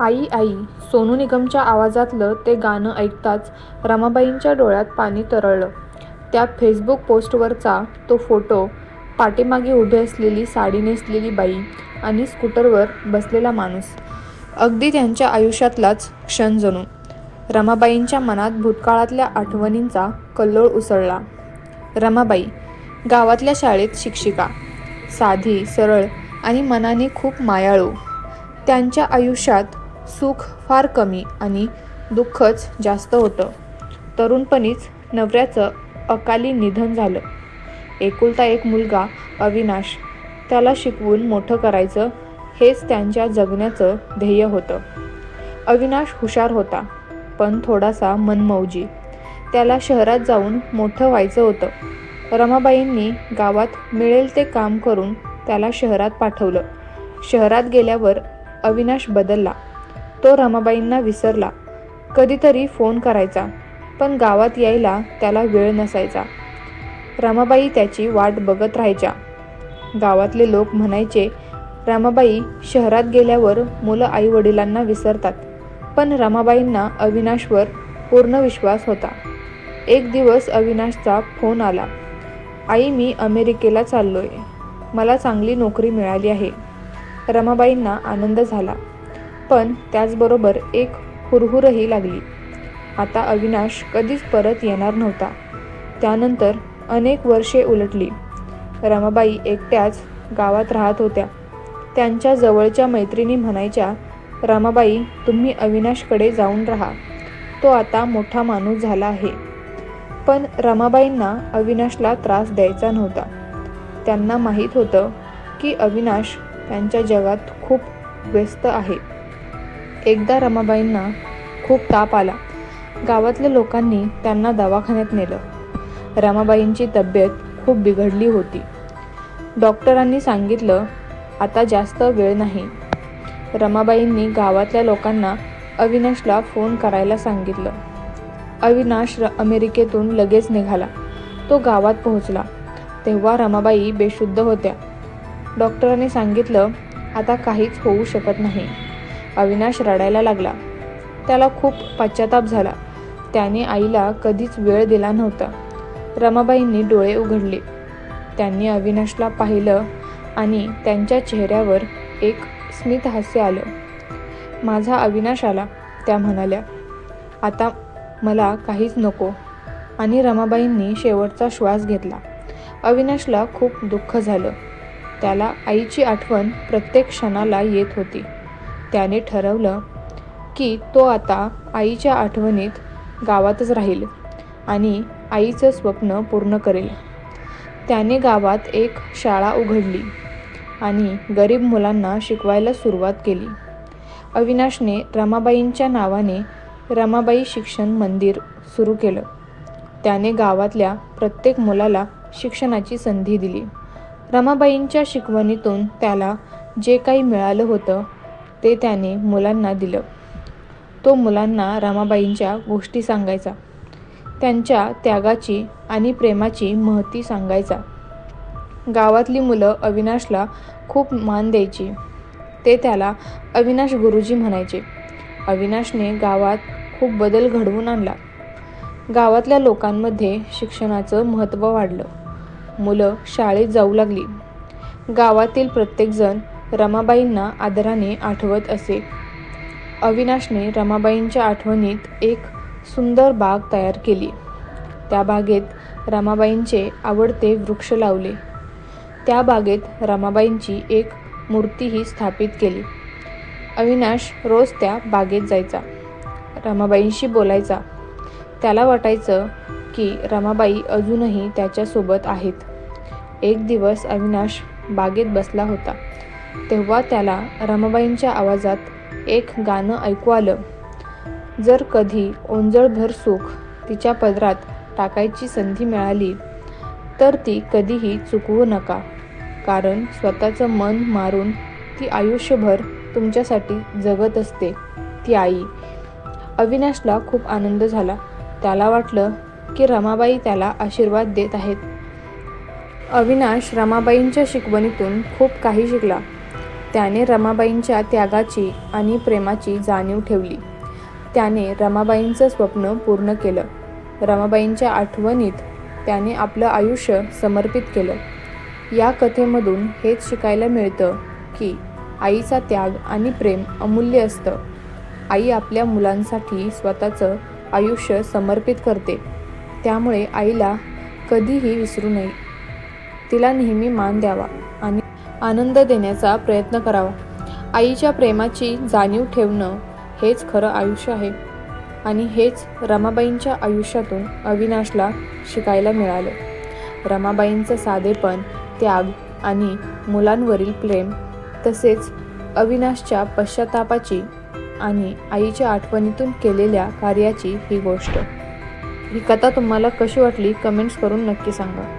आई आई सोनू निगमच्या आवाजातलं ते गाणं ऐकताच रमाबाईंच्या डोळ्यात पाणी तरळलं. त्या फेसबुक पोस्टवरचा तो फोटो पाठीमागे उभी असलेली साडी नेसलेली बाई आणि स्कूटरवर बसलेला माणूस. अगदी त्यांच्या आयुष्यातलाच क्षण जणू. रमाबाईंच्या मनात भूतकाळातल्या आठवणींचा कल्लोळ उसळला. रमाबाई गावातल्या शाळेत शिक्षिका साधी सरळ आणि मनाने खूप मायाळू. त्यांच्या आयुष्यात सुख फार कमी आणि दुःखच जास्त होतं. तरुणपणीच नवऱ्याचं अकाली निधन झालं. एकुलता एक मुलगा अविनाश त्याला शिकवून मोठं करायचं हेच त्यांच्या जगण्याचं ध्येय होतं. अविनाश हुशार होता पण थोडासा मनमौजी. त्याला शहरात जाऊन मोठं व्हायचं होतं. रमाबाईंनी गावात मिळेल ते काम करून त्याला शहरात पाठवलं. शहरात गेल्यावर अविनाश बदलला. तो रमाबाईंना विसरला. कधीतरी फोन करायचा पण गावात यायला त्याला वेळ नसायचा. रमाबाई त्याची वाट बघत राहायच्या. गावातले लोक म्हणायचे रमाबाई शहरात गेल्यावर मुलं आईवडिलांना विसरतात पण रमाबाईंना अविनाशवर पूर्ण विश्वास होता. एक दिवस अविनाशचा फोन आला आई मी अमेरिकेला चाललोय. मला चांगली नोकरी मिळाली आहे. रमाबाईंना आनंद झाला. पण त्याचबरोबर एक हुरहुरही लागली. आता अविनाश कधीच परत येणार नव्हता. त्यानंतर अनेक वर्षे उलटली. रमाबाई एकट्याच गावात राहत होत्या. त्यांच्या जवळच्या मैत्रिणी म्हणायच्या रमाबाई तुम्ही अविनाशकडे जाऊन राहा. तो आता मोठा माणूस झाला आहे. पण रमाबाईंना अविनाशला त्रास द्यायचा नव्हता. त्यांना माहीत होतं की अविनाश त्यांच्या जगात खूप व्यस्त आहे. एकदा रमाबाईंना खूप ताप आला. गावातल्या लोकांनी त्यांना दवाखान्यात नेलं. रमाबाईंची तब्येत खूप बिघडली होती. डॉक्टरांनी सांगितलं आता जास्त वेळ नाही. रमाबाईंनी गावातल्या लोकांना अविनाशला फोन करायला सांगितलं. अविनाश र अमेरिकेतून लगेच निघाला. तो गावात पोहोचला. तेव्हा रमाबाई बेशुद्ध होत्या. डॉक्टरांनी सांगितलं आता काहीच होऊ शकत नाही. अविनाश रडायला लागला. त्याला खूप पश्चाताप झाला. त्याने आईला कधीच वेळ दिला नव्हता. रमाबाईंनी डोळे उघडले. त्यांनी अविनाशला पाहिलं आणि त्यांच्या चेहऱ्यावर एक स्मित हास्य आलं. माझा अविनाश आला त्या म्हणाल्या. आता मला काहीच नको. आणि रमाबाईंनी शेवटचा श्वास घेतला. अविनाशला खूप दुःख झालं. त्याला आईची आठवण प्रत्येक क्षणाला येत होती. त्याने ठरवलं की तो आता आईच्या आठवणीत गावातच राहील आणि आईचं स्वप्न पूर्ण करेल. त्याने गावात एक शाळा उघडली आणि गरीब मुलांना शिकवायला सुरुवात केली. अविनाशने रमाबाईंच्या नावाने रमाबाई शिक्षण मंदिर सुरू केलं. त्याने गावातल्या प्रत्येक मुलाला शिक्षणाची संधी दिली. रमाबाईंच्या शिकवणीतून त्याला जे काही मिळालं होतं ते त्याने मुलांना दिलं. तो मुलांना रमाबाईंच्या गोष्टी सांगायचा. त्यांच्या त्यागाची आणि प्रेमाची महती सांगायचा. गावातली मुलं अविनाशला खूप मान द्यायची. ते त्याला अविनाश गुरुजी म्हणायचे. अविनाशने गावात खूप बदल घडवून आणला. गावातल्या लोकांमध्ये शिक्षणाचं महत्त्व वाढलं. मुलं शाळेत जाऊ लागली. गावातील प्रत्येकजण रमाबाईंना आदराने आठवत असे. अविनाशने रमाबाईंच्या आठवणीत एक सुंदर बाग तयार केली. त्या बागेत रमाबाईंचे आवडते वृक्ष लावले. त्या बागेत रमाबाईंची एक मूर्तीही स्थापित केली. अविनाश रोज त्या बागेत जायचा. रमाबाईंशी बोलायचा. त्याला वाटायचं की रमाबाई अजूनही त्याच्यासोबत आहेत. एक दिवस अविनाश बागेत बसला होता. तेव्हा त्याला रमाबाईंच्या आवाजात एक गाणं ऐकू आलं. जर कधी ओंजळभर सुख तिच्या पदरात टाकायची संधी मिळाली तर ती कधीही चुकवू नका. कारण स्वतःचं मन मारून ती आयुष्यभर तुमच्यासाठी जगत असते. ती आई. अविनाशला खूप आनंद झाला. त्याला वाटलं की रमाबाई त्याला आशीर्वाद देत आहेत. अविनाश रमाबाईंच्या शिकवणीतून खूप काही शिकला. त्याने रमाबाईंच्या त्यागाची आणि प्रेमाची जाणीव ठेवली. त्याने रमाबाईंचं स्वप्न पूर्ण केलं. रमाबाईंच्या आठवणीत त्याने आपलं आयुष्य समर्पित केलं. या कथेमधून हेच शिकायला मिळतं की आईचा त्याग आणि प्रेम अमूल्य असतं. आई आपल्या मुलांसाठी स्वतःचं आयुष्य समर्पित करते. त्यामुळे आईला कधीही विसरू नये. तिला नेहमी मान द्यावा आणि आनंद देण्याचा प्रयत्न करावा. आईच्या प्रेमाची जाणीव ठेवणं हेच खरं आयुष्य आहे. आणि हेच रमाबाईंच्या आयुष्यातून अविनाशला शिकायला मिळालं. रमाबाईंचं साधेपण त्याग आणि मुलांवरील प्रेम तसेच अविनाशच्या पश्चातापाची आणि आईच्या आठवणीतून केलेल्या कार्याची ही गोष्ट. ही कथा तुम्हाला कशी वाटली कमेंट्स करून नक्की सांगा.